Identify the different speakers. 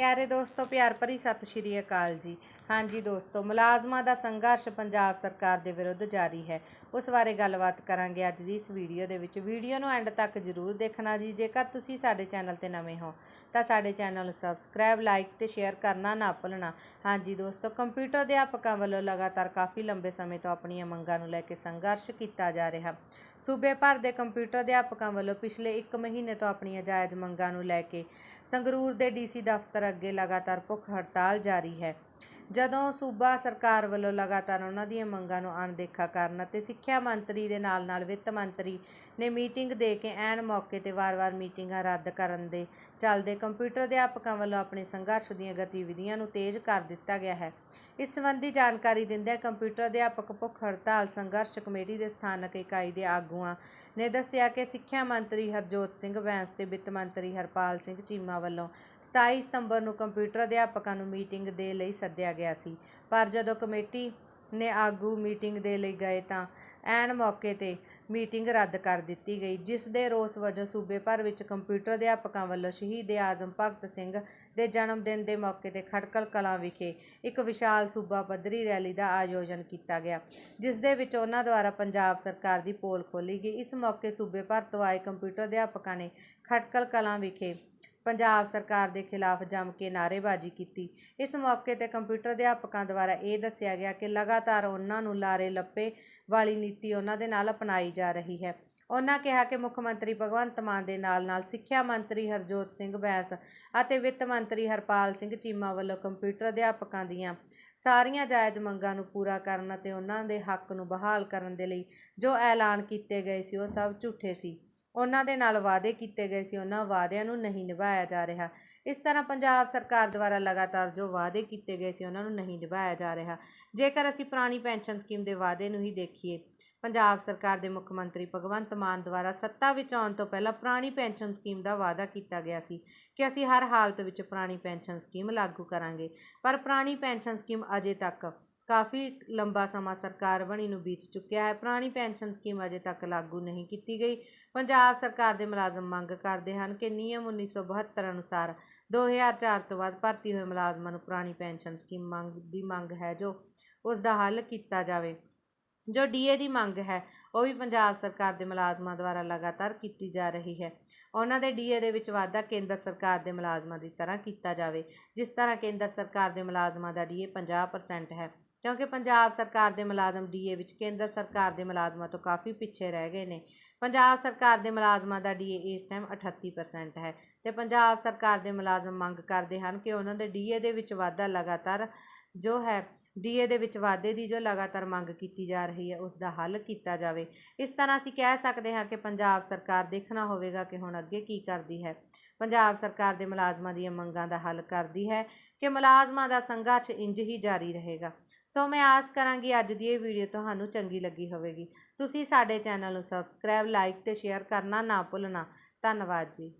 Speaker 1: ਪਿਆਰੇ ਦੋਸਤੋ ਪਿਆਰ ਭਰੀ ਸਤਿ ਸ਼੍ਰੀ ਅਕਾਲ ਜੀ। ਹਾਂਜੀ ਦੋਸਤੋ, ਮੁਲਾਜ਼ਮਾਂ ਦਾ ਸੰਘਰਸ਼ ਪੰਜਾਬ ਸਰਕਾਰ ਦੇ ਵਿਰੁੱਧ ਜਾਰੀ ਹੈ। ਉਸ ਬਾਰੇ ਗੱਲਬਾਤ ਕਰਾਂਗੇ ਅੱਜ ਦੀ ਇਸ ਵੀਡੀਓ ਦੇ ਵਿੱਚ। ਵੀਡੀਓ ਨੂੰ ਐਂਡ ਤੱਕ ਜ਼ਰੂਰ ਦੇਖਣਾ ਜੀ। ਜੇਕਰ ਤੁਸੀਂ ਸਾਡੇ ਚੈਨਲ ਤੇ ਨਵੇਂ ਹੋ, ਤਾਂ ਸਾਡੇ ਚੈਨਲ ਨੂੰ ਸਬਸਕ੍ਰਾਈਬ, ਲਾਈਕ ਤੇ ਸ਼ੇਅਰ ਕਰਨਾ ਨਾ ਭੁੱਲਣਾ। ਹਾਂਜੀ ਦੋਸਤੋ, ਕੰਪਿਊਟਰ ਅਧਿਆਪਕਾਂ ਵੱਲੋਂ ਲਗਾਤਾਰ ਕਾਫੀ ਲੰਬੇ ਸਮੇਂ ਤੋਂ ਆਪਣੀਆਂ ਮੰਗਾਂ ਨੂੰ ਲੈ ਕੇ ਸੰਘਰਸ਼ ਕੀਤਾ ਜਾ ਰਿਹਾ। ਸੂਬੇ ਭਰ ਦੇ ਕੰਪਿਊਟਰ ਅਧਿਆਪਕਾਂ ਵੱਲੋਂ ਪਿਛਲੇ 1 ਮਹੀਨੇ ਤੋਂ ਆਪਣੀਆਂ ਜਾਇਜ਼ ਮੰਗਾਂ ਨੂੰ ਲੈ ਕੇ ਸੰਗਰੂਰ ਦੇ ਡੀਸੀ ਦਫ਼ਤਰ ਅੱਗੇ ਲਗਾਤਾਰ ਭੁੱਖ ਹੜਤਾਲ ਜਾਰੀ ਹੈ। ਜਦੋਂ ਸੂਬਾ ਸਰਕਾਰ ਵੱਲੋਂ ਲਗਾਤਾਰ ਉਹਨਾਂ ਦੀਆਂ ਮੰਗਾਂ ਨੂੰ ਅਣਦੇਖਾ ਕਰਨ ਅਤੇ ਸਿੱਖਿਆ ਮੰਤਰੀ ਦੇ ਨਾਲ ਨਾਲ ਵਿੱਤ ਮੰਤਰੀ ਨੇ ਮੀਟਿੰਗ ਦੇ ਕੇ ਐਨ ਮੌਕੇ ਤੇ ਵਾਰ-ਵਾਰ ਮੀਟਿੰਗਾਂ ਰੱਦ ਕਰਨ ਦੇ ਚਲਦੇ ਕੰਪਿਊਟਰ ਅਧਿਆਪਕਾਂ ਵੱਲੋਂ ਆਪਣੇ ਸੰਘਰਸ਼ ਦੀਆਂ ਗਤੀਵਿਧੀਆਂ ਨੂੰ ਤੇਜ਼ ਕਰ ਦਿੱਤਾ ਗਿਆ ਹੈ। ਇਸ ਸਬੰਧੀ ਜਾਣਕਾਰੀ ਦਿੰਦਿਆਂ ਕੰਪਿਊਟਰ ਅਧਿਆਪਕ ਭੁੱਖ ਹੜਤਾਲ ਸੰਘਰਸ਼ ਕਮੇਟੀ ਦੇ ਸਥਾਨਕ ਇਕਾਈ ਦੇ ਆਗੂਆਂ ਨੇ ਦੱਸਿਆ ਕਿ ਸਿੱਖਿਆ ਮੰਤਰੀ ਹਰਜੋਤ ਸਿੰਘ ਬੈਂਸ ਤੇ ਵਿੱਤ ਮੰਤਰੀ ਹਰਪਾਲ ਸਿੰਘ ਚੀਮਾ ਵੱਲੋਂ 27 ਸਤੰਬਰ ਨੂੰ ਕੰਪਿਊਟਰ ਅਧਿਆਪਕਾਂ ਨੂੰ ਮੀਟਿੰਗ ਦੇ ਲਈ ਸੱਦਿਆ ਗਿਆ ਸੀ। ਪਰ ਜਦੋਂ ਕਮੇਟੀ ਨੇ ਆਗੂ ਮੀਟਿੰਗ ਦੇ ਲਈ ਗਏ ਤਾਂ ਐਨ ਮੌਕੇ ਤੇ ਮੀਟਿੰਗ ਰੱਦ ਕਰ ਦਿੱਤੀ ਗਈ, ਜਿਸ ਦੇ ਰੋਸ ਵਜੋਂ ਸੂਬੇ ਭਰ ਵਿੱਚ ਕੰਪਿਊਟਰ ਅਧਿਆਪਕਾਂ ਵੱਲੋਂ ਸ਼ਹੀਦ ਆਜ਼ਮ ਭਗਤ ਸਿੰਘ ਦੇ ਜਨਮ ਦਿਨ ਦੇ ਮੌਕੇ ਤੇ ਖਟਕਲ ਕਲਾਂ ਵਿਖੇ ਇੱਕ ਵਿਸ਼ਾਲ ਸੂਬਾ ਪੱਧਰੀ ਰੈਲੀ ਦਾ ਆਯੋਜਨ ਕੀਤਾ ਗਿਆ, ਜਿਸ ਦੇ ਵਿੱਚ ਉਹਨਾਂ ਦੁਆਰਾ ਪੰਜਾਬ ਸਰਕਾਰ ਦੀ ਪੋਲ ਖੋਲੀ ਗਈ। ਇਸ ਮੌਕੇ ਸੂਬੇ ਭਰ ਤੋਂ ਆਏ ਕੰਪਿਊਟਰ ਅਧਿਆਪਕਾਂ ਨੇ ਖਟਕਲ ਕਲਾਂ ਵਿਖੇ ਪੰਜਾਬ ਸਰਕਾਰ ਦੇ ਖਿਲਾਫ ਜੰਮ ਕੇ ਨਾਅਰੇਬਾਜ਼ੀ ਕੀਤੀ। ਇਸ ਮੌਕੇ ਤੇ ਕੰਪਿਊਟਰ ਅਧਿਆਪਕਾਂ ਦੁਆਰਾ ਇਹ ਦੱਸਿਆ ਗਿਆ ਕਿ ਲਗਾਤਾਰ ਉਹਨਾਂ ਨੂੰ ਲਾਰੇ ਲੱਪੇ ਵਾਲੀ ਨੀਤੀ ਉਹਨਾਂ ਦੇ ਨਾਲ ਅਪਣਾਈ ਜਾ ਰਹੀ ਹੈ। ਉਹਨਾਂ ਕਿਹਾ ਕਿ ਮੁੱਖ ਮੰਤਰੀ ਭਗਵੰਤ ਮਾਨ ਦੇ ਨਾਲ ਨਾਲ ਸਿੱਖਿਆ ਮੰਤਰੀ ਹਰਜੋਤ ਸਿੰਘ ਬੈਂਸ ਅਤੇ ਵਿੱਤ ਮੰਤਰੀ ਹਰਪਾਲ ਸਿੰਘ ਚੀਮਾ ਵੱਲੋਂ ਕੰਪਿਊਟਰ ਅਧਿਆਪਕਾਂ ਦੀਆਂ ਸਾਰੀਆਂ ਜਾਇਜ਼ ਮੰਗਾਂ ਨੂੰ ਪੂਰਾ ਕਰਨ ਅਤੇ ਉਹਨਾਂ ਦੇ ਹੱਕ ਨੂੰ ਬਹਾਲ ਕਰਨ ਦੇ ਲਈ ਜੋ ਐਲਾਨ ਕੀਤੇ ਗਏ ਸੀ, ਉਹ ਸਭ ਝੂਠੇ ਸੀ। ਉਹਨਾਂ ਦੇ ਨਾਲ ਵਾਅਦੇ ਕੀਤੇ ਗਏ ਸੀ, ਉਹਨਾਂ ਵਾਅਦਿਆਂ ਨੂੰ ਨਹੀਂ ਨਿਭਾਇਆ ਜਾ ਰਿਹਾ। ਇਸ ਤਰ੍ਹਾਂ ਪੰਜਾਬ ਸਰਕਾਰ ਦੁਆਰਾ ਲਗਾਤਾਰ ਜੋ ਵਾਅਦੇ ਕੀਤੇ ਗਏ ਸੀ, ਉਹਨਾਂ ਨੂੰ ਨਹੀਂ ਨਿਭਾਇਆ ਜਾ ਰਿਹਾ। ਜੇਕਰ ਅਸੀਂ ਪੁਰਾਣੀ ਪੈਨਸ਼ਨ ਸਕੀਮ ਦੇ ਵਾਅਦੇ ਨੂੰ ਹੀ ਦੇਖੀਏ, ਪੰਜਾਬ ਸਰਕਾਰ ਦੇ ਮੁੱਖ ਮੰਤਰੀ ਭਗਵੰਤ ਮਾਨ ਦੁਆਰਾ ਸੱਤਾ ਵਿੱਚ ਆਉਣ ਤੋਂ ਪਹਿਲਾਂ ਪੁਰਾਣੀ ਪੈਨਸ਼ਨ ਸਕੀਮ ਦਾ ਵਾਅਦਾ ਕੀਤਾ ਗਿਆ ਸੀ ਕਿ ਅਸੀਂ ਹਰ ਹਾਲਤ ਵਿੱਚ ਪੁਰਾਣੀ ਪੈਨਸ਼ਨ ਸਕੀਮ ਲਾਗੂ ਕਰਾਂਗੇ। ਪਰ ਪੁਰਾਣੀ ਪੈਨਸ਼ਨ ਸਕੀਮ ਅਜੇ ਤੱਕ ਕਾਫੀ ਲੰਬਾ ਸਮਾਂ ਸਰਕਾਰ ਬਣੀ ਨੂੰ ਬੀਤ ਚੁੱਕਿਆ ਹੈ। ਪੁਰਾਣੀ ਪੈਨਸ਼ਨ ਸਕੀਮ ਅਜੇ ਤੱਕ ਲਾਗੂ ਨਹੀਂ ਕੀਤੀ ਗਈ। ਪੰਜਾਬ ਸਰਕਾਰ ਦੇ ਮੁਲਾਜ਼ਮ ਮੰਗ ਕਰਦੇ ਹਨ ਕਿ ਨਿਯਮ 1972 ਅਨੁਸਾਰ 2004 ਤੋਂ ਬਾਅਦ ਭਰਤੀ ਹੋਏ ਮੁਲਾਜ਼ਮਾਂ ਨੂੰ ਪੁਰਾਣੀ ਪੈਨਸ਼ਨ ਸਕੀਮ ਮੰਗ ਦੀ ਮੰਗ ਹੈ ਜੋ ਉਸ ਦਾ ਹੱਲ ਕੀਤਾ ਜਾਵੇ। ਜੋ ਡੀਏ ਦੀ ਮੰਗ ਹੈ, ਉਹ ਵੀ ਪੰਜਾਬ ਸਰਕਾਰ ਦੇ ਮੁਲਾਜ਼ਮਾਂ ਦੁਆਰਾ ਲਗਾਤਾਰ ਕੀਤੀ ਜਾ ਰਹੀ ਹੈ। ਉਹਨਾਂ ਦੇ ਡੀਏ ਦੇ ਵਿੱਚ ਵਾਧਾ ਕੇਂਦਰ ਸਰਕਾਰ ਦੇ ਮੁਲਾਜ਼ਮਾਂ ਦੀ ਤਰ੍ਹਾਂ ਕੀਤਾ ਜਾਵੇ, ਜਿਸ ਤਰ੍ਹਾਂ ਕੇਂਦਰ ਸਰਕਾਰ ਦੇ ਮੁਲਾਜ਼ਮਾਂ ਦਾ ਡੀਏ 50% ਹੈ। ਕਿਉਂਕਿ ਪੰਜਾਬ ਸਰਕਾਰ ਦੇ ਮੁਲਾਜ਼ਮ ਡੀਏ ਵਿੱਚ ਕੇਂਦਰ ਸਰਕਾਰ ਦੇ ਮੁਲਾਜ਼ਮਾਂ ਤੋਂ ਕਾਫੀ ਪਿੱਛੇ ਰਹਿ ਗਏ ਨੇ। ਪੰਜਾਬ ਸਰਕਾਰ ਦੇ ਮੁਲਾਜ਼ਮਾਂ ਦਾ ਡੀਏ ਇਸ ਟਾਈਮ 38% ਹੈ ਤੇ ਪੰਜਾਬ ਸਰਕਾਰ ਦੇ ਮੁਲਾਜ਼ਮ ਮੰਗ ਕਰਦੇ ਹਨ ਕਿ ਉਹਨਾਂ ਦੇ ਡੀਏ ਦੇ ਵਿੱਚ ਵਾਧਾ ਲਗਾਤਾਰ ਜੋ ਹੈ ਡੀਏ ਦੇ ਵਿੱਚ ਵਾਧੇ ਦੀ ਜੋ ਲਗਾਤਾਰ ਮੰਗ ਕੀਤੀ ਜਾ ਰਹੀ ਹੈ, ਉਸ ਦਾ ਹੱਲ ਕੀਤਾ ਜਾਵੇ। ਇਸ ਤਰ੍ਹਾਂ ਅਸੀਂ ਕਹਿ ਸਕਦੇ ਹਾਂ ਕਿ ਪੰਜਾਬ ਸਰਕਾਰ ਦੇਖਣਾ ਹੋਵੇਗਾ ਕਿ ਹੁਣ ਅੱਗੇ ਕੀ ਕਰਦੀ ਹੈ। ਪੰਜਾਬ ਸਰਕਾਰ ਦੇ ਮੁਲਾਜ਼ਮਾਂ ਦੀਆਂ ਮੰਗਾਂ ਦਾ ਹੱਲ ਕਰਦੀ ਹੈ ਕਿ ਮੁਲਾਜ਼ਮਾਂ ਦਾ ਸੰਘਰਸ਼ ਇੰਜ ਹੀ ਜਾਰੀ ਰਹੇਗਾ। ਸੋ ਮੈਂ ਆਸ ਕਰਾਂਗੀ ਅੱਜ ਦੀ ਇਹ ਵੀਡੀਓ ਤੁਹਾਨੂੰ ਚੰਗੀ ਲੱਗੀ ਹੋਵੇਗੀ। ਤੁਸੀਂ ਸਾਡੇ ਚੈਨਲ ਨੂੰ ਸਬਸਕ੍ਰਾਈਬ, ਲਾਈਕ ਤੇ ਸ਼ੇਅਰ ਕਰਨਾ ਨਾ ਭੁੱਲਣਾ। ਧੰਨਵਾਦ ਜੀ।